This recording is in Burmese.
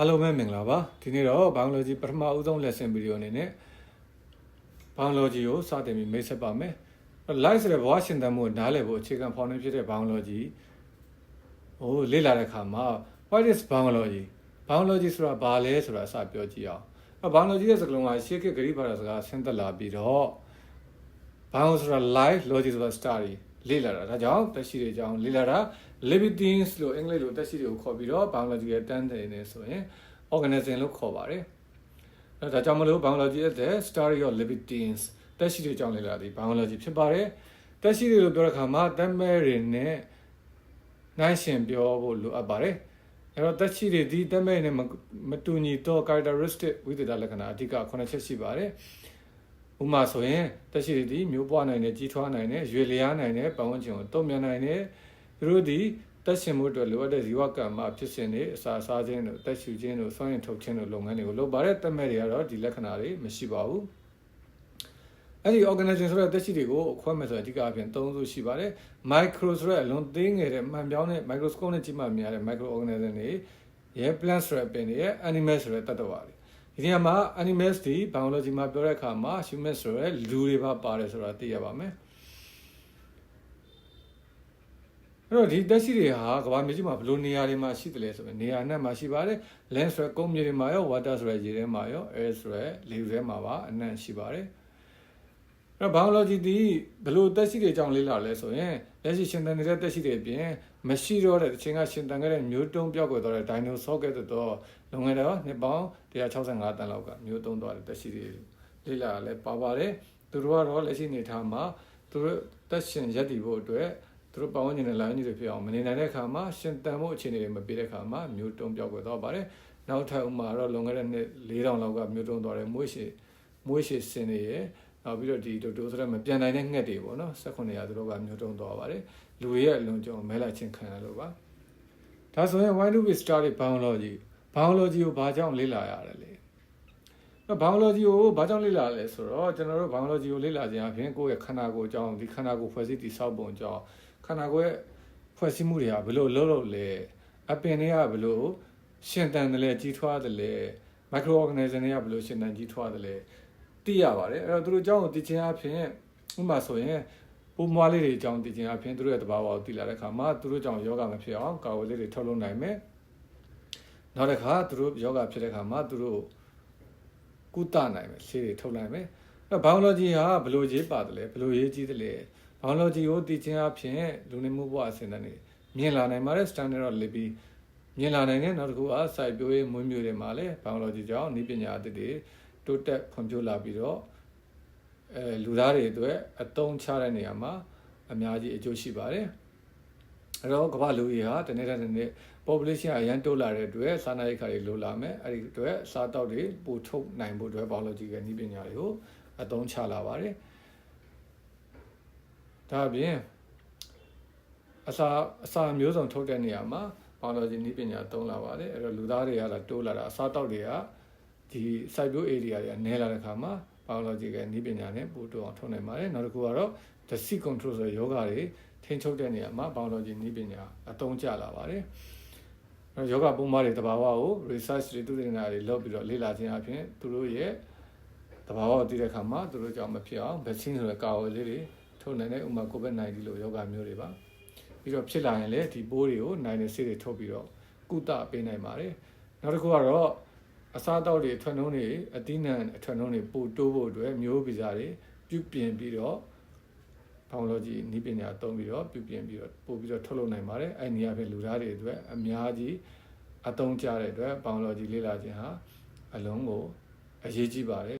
အားလုံးပဲမင်္ဂလာပါဒီနေ့တော့ biology ပထမဦးဆုံး lesson video အနေနဲ့ biology ကိုစတင်ပြီးမိတ်ဆက်ပါမယ် life ဆိုတဲ့ဘဝရှင်သန်မှုကိုနားလည်ဖို့အခြေခံဖော်နေဖြစ်တဲ့ biology ဟိုလေ့လာတဲ့အခါမှာ what is biology biology ဆိုတာဘာလဲဆိုတာအစပြောကြည့်အောင်အဲ biology ရဲ့စကားလုံးကရှေးခေတ်ဂရိဘာသာစကားဆင်းသက်လာပြီးတော့ bio ဆိုတာ life logic ဆိုတာ study လေ့လာတာဒါကြောင့်တက်ရှိတွေအကြောင်းလေ့လာတာ living things လို့အင်္ဂလိပ်လိုတက်ရှိတွေကိုခေါ်ပြီးတော့ biology ရဲ့တန်းတယ်နေဆိုရင် organism လို့ခေါ်ပါတယ်အဲဒါကြောင့်မလို့ biology ရဲ့ the story of living things တက်ရှိတွေအကြောင်းလေ့လာသည် biology ဖြစ်ပါတယ်တက်ရှိတွေလို့ပြောတဲ့အခါမှာတမဲတွေနဲ့နိုင်ရှင်ပြောဖို့လိုအပ်ပါတယ်အဲ့တော့တက်ရှိတွေဒီတမဲနဲ့မတူညီသော characteristic ဝိသေသလက္ခဏာအဓိက9ချက်ရှိပါတယ် ဥပမာဆိုရင်တက်ရှိတွေဒီမျိုးပွားနိုင်တယ်ကြီးထွားနိုင်တယ်ရွေလျားနိုင်တယ်ပတ်ဝန်းကျင်ကိုတုံ့ပြန်နိုင်တယ်သူတို့ဒီတက်ရှင်မှုအတွက်လိုအပ်တဲ့ဇီဝကမ္မဖြစ်စဉ်တွေအစာစားခြင်းတို့တက်ရှူခြင်းတို့စွမ်းရည်ထုတ်ခြင်းတို့လုပ်ငန်းတွေကိုလုပ်ပါတယ်တက်မဲ့တွေကတော့ဒီလက္ခဏာတွေမရှိပါဘူးအဲ့ဒီ organism ဆိုတဲ့တက်ရှိတွေကိုခွဲမယ်ဆိုရင်အဓိကအပြင်၃စုရှိပါတယ် micro ဆိုတဲ့အလွန်သေးငယ်တဲ့မှန်ပြောင်းတဲ့ microscope နဲ့ကြည့်မှမြင်ရတဲ့ micro organism တွေရဲ plant ဆိုတဲ့ပင်တွေရဲ animal ဆိုတဲ့တတ္တဝါတွေ ဒီနေရာမှာ animals ဒီ biology မှာပြောတဲ့အခါမှာ human ဆိုတဲ့လူတွေပါပါတယ်ဆိုတာသိရပါမယ်အဲ့တော့ဒီတက်ရှိတွေဟာကမ္ဘာမြေကြီးမှာဘယ်လိုနေရာတွေမှာရှိတယ်လဲဆိုရင်နေရာနဲ့မှာရှိပါတယ် land ဆိုတဲ့ကုန်းမြေတွေမှာရော water ဆိုတဲ့ရေထဲမှာရော air ဆိုတဲ့လေထဲမှာပါအနံ့ရှိပါတယ်အဲ့ တော့ biology ဒီဘယ်လိုတက်ရှိတွေအကြောင်းလေ့လာလဲဆိုရင်လက်ရှိရှင်သန်နေတဲ့တက်ရှိတွေအပြင်မရှိတော့တဲ့အချိန်ကရှင်သန်ခဲ့တဲ့မျိုးတုံးပြောက်ကွယ်သွားတဲ့ dinosaur ကဲ့သို့သောလွန်ခဲ့တဲ့နှစ်ပေါင်း165တန်းလောက်ကမျိုးတုံးသွားတဲ့တက်ရှိတွေလေ့လာလဲပါပါတယ်သူတို့ကတော့လက်ရှိနေထားမှာသူတို့တက်ရှင်ရက်တည်ဖို့အတွက်သူတို့ပတ်ဝန်းကျင်နဲ့လိုင်းကြီးတွေဖြစ်အောင်မနေနိုင်တဲ့အခါမှာရှင်တန်မှုအခြေအနေတွေမပေးတဲ့အခါမှာမျိုးတုံးပြောက်ကွယ်သွားပါတယ်နောက်ထပ်ဥမာတော့လွန်ခဲ့တဲ့နှစ်4000လောက်ကမျိုးတုံးသွားတဲ့မွေးရှည်မွေးရှည်စင်တွေရဲ့ နောက်ပြီးတော့ဒီတိုတိုဆိုတဲ့မပြန်နိုင်တဲ့ငှက်တွေပေါ့နော်18ရာသူတို့ကမျိုးတုံးသွားပါတယ်လူရဲ့အလွန်ကြောင့်မဲလာချင်းခံရလို့ပါဒါဆိုရင် why do we study biology biology ကိုဘာကြောင့်လေ့လာရတယ်လဲတော့ biology ကိုဘာကြောင့်လေ့လာလဲဆိုတော့ကျွန်တော်တို့ biology ကိုလေ့လာခြင်းအပြင်ကိုယ့်ရဲ့ခန္ဓာကိုယ်အကြောင်းဒီခန္ဓာကိုယ်ဖွဲ့စည်းတည်ဆောက်ပုံအကြောင်းခန္ဓာကိုယ်ရဲ့ဖွဲ့စည်းမှုတွေကဘယ်လိုလုပ်လို့လဲအပင်တွေကဘယ်လိုရှင်တန်တယ်လဲကြီးထွားတယ်လဲ micro organism တွေကဘယ်လိုရှင်တန်ကြီးထွားတယ်လဲ သိရပါတယ်အဲ့တော့သူတို့အကြောင်းကိုသိခြင်းအပြင်ဥပမာဆိုရင်ပိုးမွားလေးတွေအကြောင်းသိခြင်းအပြင်သူတို့ရဲ့တဘာဝကိုသိလာတဲ့အခါမှာသူတို့ကြောင့်ယောဂမဖြစ်အောင်ကာဝယ်လေးတွေထုတ်လုပ်နိုင်မယ်နောက်တစ်ခါသူတို့ယောဂဖြစ်တဲ့အခါမှာသူတို့ကုသနိုင်မယ်ဆေးတွေထုတ်နိုင်မယ်အဲ့ biology ဟာဘယ်လိုရေးပါတယ်လဲဘယ်လိုရေးကြည့်တယ်လဲ biology ကိုသိခြင်းအပြင်လူနေမှုဘဝအစဉ်တန်းနေမြင်လာနိုင်ပါတယ် standard of living မြင်လာနိုင်တဲ့နောက်တစ်ခုအစိုက်ပျိုးရေးမွေးမြူတွေမှာလည်း biology ကြောင့်ဤပညာအသစ်တွေ တိုးတက်ဖွံ့ဖြိုးလာပြီးတော့အဲလူသားတွေအတွက်အသုံးချတဲ့နေရာမှာအများကြီးအကျိုးရှိပါတယ်အဲ့တော့ကမ္ဘာလူကြီးဟာတနေ့တစ်နေ့ population အရန်တိုးလာတဲ့အတွက်စာနာရိက္ခာတွေလိုလာမယ်အဲ့ဒီအတွက်စားတောက်တွေပိုထုတ်နိုင်ဖို့အတွက် biology ရဲ့ဤပညာတွေကိုအသုံးချလာပါတယ်ဒါအပြင်အစာအစာမျိုးစုံထုတ်တဲ့နေရာမှာ biology နည်းပညာသုံးလာပါတယ်အဲ့တော့လူသားတွေကလာတိုးလာတာအစားတောက်တွေက ဒီစိုက်ပျိုး area တွေကနည်းလာတဲ့ခါမှာ biology ကနည်းပညာနဲ့ပို့တိုးအောင်ထုတ်နိုင်ပါတယ်နောက်တစ်ခုကတော့ disease control ဆိုတဲ့ယောဂတွေထိန်းချုပ်တဲ့နေရာမှာ biology နည်းပညာအသုံးကျလာပါတယ်အဲ့တော့ယောဂပုံမှန်တွေတဘာဝကို research တွေသူတင်တာတွေလုပ်ပြီးတော့လေ့လာခြင်းအပြင်သူတို့ရဲ့တဘာဝကိုသိတဲ့အခါမှာသူတို့ကြောင့်မဖြစ်အောင် vaccine ဆိုတဲ့ကာဝယ်လေးတွေထုတ်နိုင်တဲ့ဥပမာ COVID-19 လိုယောဂမျိုးတွေပါပြီးတော့ဖြစ်လာရင်လည်းဒီပိုးတွေကိုနိုင်တဲ့ဆေးတွေထုတ်ပြီးတော့ကုသပေးနိုင်ပါတယ်နောက်တစ်ခုကတော့ အစားအသောက်တွေအထွတ်နှုံးတွေအသီးနှံအထွတ်နှုံးတွေပို့တိုးဖို့အတွက်မျိုးဗီဇတွေပြုပြင်ပြီးတော့ဘောင်လောကြီးနီးပညာသုံးပြီးတော့ပြုပြင်ပြီးတော့ပို့ပြီးတော့ထုတ်လုပ်နိုင်ပါတယ်အဲ့ဒီအပြင်လူသားတွေအတွက်အများကြီးအသုံးကျတဲ့အတွက်ဘောင်လောကြီးလေ့လာခြင်းဟာအလုံးကိုအရေးကြီးပါတယ်